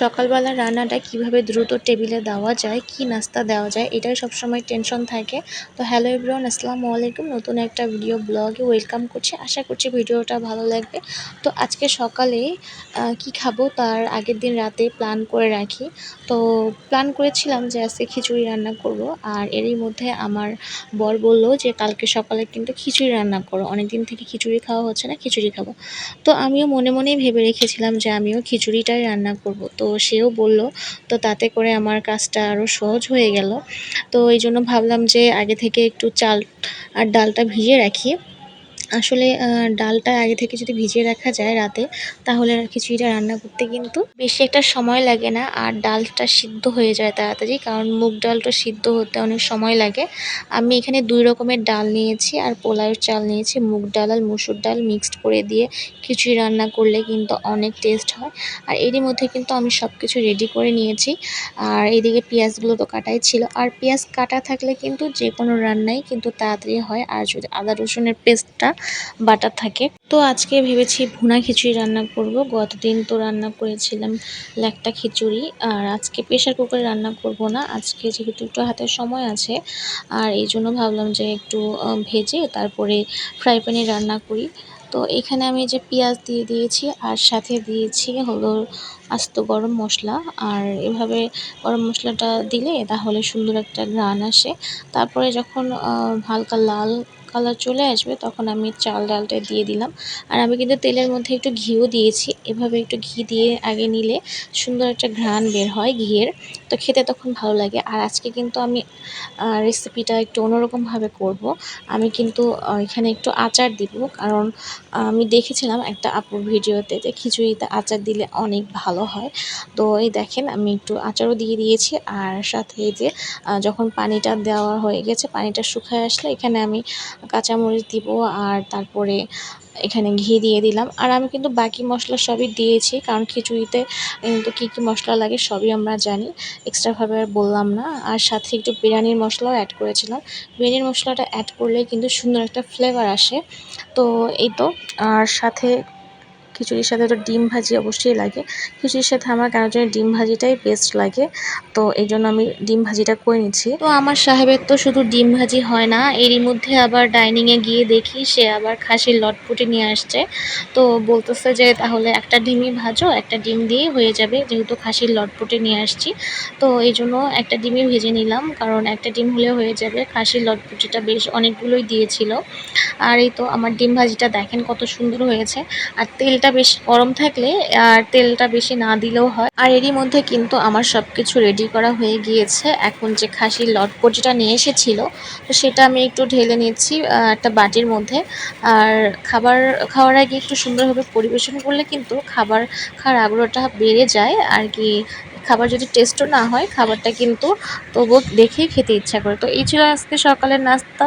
সকালবেলা রান্নাটা কীভাবে দ্রুত টেবিলে দেওয়া যায়, কি নাস্তা দেওয়া যায়, এটাই সবসময় টেনশন থাকে। তো হ্যালো এভরিওয়ান আসসালামু আলাইকুম। নতুন একটা ভিডিও ব্লগে ওয়েলকাম করছি। আশা করছি ভিডিওটা ভালো লাগবে। তো আজকে সকালে কি খাব তার আগের দিন রাতে প্ল্যান করে রাখি। তো প্ল্যান করেছিলাম যে আজকে খিচুড়ি রান্না করব। আর এরই মধ্যে আমার বর বলল যে কালকে সকালে কিন্তু খিচুড়ি রান্না করো। অনেক দিন থেকে খিচুড়ি খাওয়া হচ্ছে না, খিচুড়ি খাব। তো আমিও মনে মনেই ভেবে রেখেছিলাম যে আমিও খিচুড়িটাই রান্না করব। সেও বলল, তো তাতে করে আমার কাজটা আরও সহজ হয়ে গেল। তো এই জন্য ভাবলাম যে আগে থেকে একটু চাল আর ডালটা ভিজিয়ে রাখি। আসলে ডালটা আগে থেকে যদি ভিজিয়ে রাখা যায় রাতে, তাহলে খিচুড়িটা রান্না করতে কিন্তু বেশি একটা সময় লাগে না। আর ডালটা সিদ্ধ হয়ে যায় তাড়াতাড়ি, কারণ মুগ ডালটা সিদ্ধ হতে অনেক সময় লাগে। আমি এখানে দুই রকমের ডাল নিয়েছি, আর পোলাওয়ের চাল নিয়েছি। মুগ ডাল আর মুসুর ডাল মিক্সড করে দিয়ে খিচুড়ি রান্না করলে কিন্তু অনেক টেস্ট হয়। আর এরই মধ্যে কিন্তু আমি সব কিছু রেডি করে নিয়েছি। আর এদিকে পেঁয়াজগুলো তো কাটাই ছিল। আর পেঁয়াজ কাটা থাকলে কিন্তু যে কোনো রান্নাই কিন্তু তাড়াতাড়ি হয়। আর যদি আদা রসুনের পেস্টটা বাটা থাকে। তো আজকে ভেবেছি ভুনা খিচুড়ি রান্না করব। গতদিন তো রান্না করেছিলাম ল্যাকটা খিচুড়ি। আর আজকে প্রেশার কুকারে রান্না করব না। আজকে যেহেতু একটু হাতে সময় আছে, আর এই জন্য ভাবলাম যে একটু ভেজে তারপরে ফ্রাই প্যানে রান্না করি। তো এখানে আমি যে পেঁয়াজ দিয়ে দিয়েছি, আর সাথে দিয়েছি হলো আস্ত গরম মশলা। আর এভাবে গরম মশলাটা দিলে তাহলে সুন্দর একটা ঘ্রাণ আসে। তারপরে যখন হালকা লাল কালার চলে আসবে, তখন আমি চাল ডালটা দিয়ে দিলাম। আর আমি কিন্তু তেলের মধ্যে একটু ঘিও দিয়েছি। এভাবে একটু ঘি দিয়ে আগে নিলে সুন্দর একটা ঘ্রাণ বের হয় ঘিয়ের। তো খেতে তখন ভালো লাগে। আর আজকে কিন্তু আমি রেসিপিটা একটু অন্যরকমভাবে করব। আমি কিন্তু এখানে একটু আচার দিব। কারণ আমি দেখেছিলাম একটা আপুর ভিডিওতে যে খিচুড়িতে আচার দিলে অনেক ভালো হয়। তো এই দেখেন, আমি একটু আচারও দিয়ে দিয়েছি। আর সাথে যে যখন পানিটা দেওয়া হয়ে গেছে, পানিটা শুকায় আসলে এখানে আমি কাঁচামরিচ দিব। আর তারপরে এখানে ঘি দিয়ে দিলাম। আর আমি কিন্তু বাকি মশলা সবই দিয়েছি, কারণ খিচুড়িতে কিন্তু কী কী মশলা লাগে সবই আমরা জানি। এক্সট্রাভাবে আর বললাম না। আর সাথে একটু বিরিয়ানির মশলাও অ্যাড করেছিলাম। বিরিয়ানির মশলাটা অ্যাড করলে কিন্তু সুন্দর একটা ফ্লেভার আসে। তো এই তো। আর সাথে খিচুড়ির সাথে তো ডিম ভাজি অবশ্যই লাগে। খিচুড়ির সাথে আমার কেন জানি ডিম ভাজিটাই বেস্ট লাগে। তো এই জন্য আমি ডিম ভাজিটা করে নিচ্ছি। তো আমার সাহেবের তো শুধু ডিম ভাজি হয় না, এরই মধ্যে আবার ডাইনিংয়ে গিয়ে দেখি সে আবার খাসির লটপুটি নিয়ে আসছে। তো বলতেছে যে তাহলে একটা ডিমই ভাজো, একটা ডিম দিয়েই হয়ে যাবে, যেহেতু খাসির লটপুটি নিয়ে আসছি। তো এই জন্য একটা ডিমই ভেজে নিলাম, কারণ একটা ডিম হলে হয়ে যাবে। খাসির লটপুটিটা বেশ অনেকগুলোই দিয়েছিল। আর এই তো আমার ডিম ভাজিটা দেখেন কত সুন্দর হয়েছে। আর তেলটা বেশ গরম থাকলে, আর তেলটা বেশি না দিলেও হয়। আর এরই মধ্যে কিন্তু আমার সব কিছু রেডি করা হয়ে গিয়েছে। এখন যে খাসির লটপটিটা নিয়ে এসেছিল, তো সেটা আমি একটু ঢেলে নিচ্ছি একটা বাটির মধ্যে। আর খাবার খাওয়ার আগে একটু সুন্দরভাবে পরিবেশন করলে কিন্তু খাবার খাওয়ার আগ্রহটা বেড়ে যায়। আর কি, খাবার যদি টেস্টও না হয়, খাবারটা কিন্তু তবুও দেখেই খেতে ইচ্ছা করে। তো এই ছিল আজকে সকালের নাস্তা।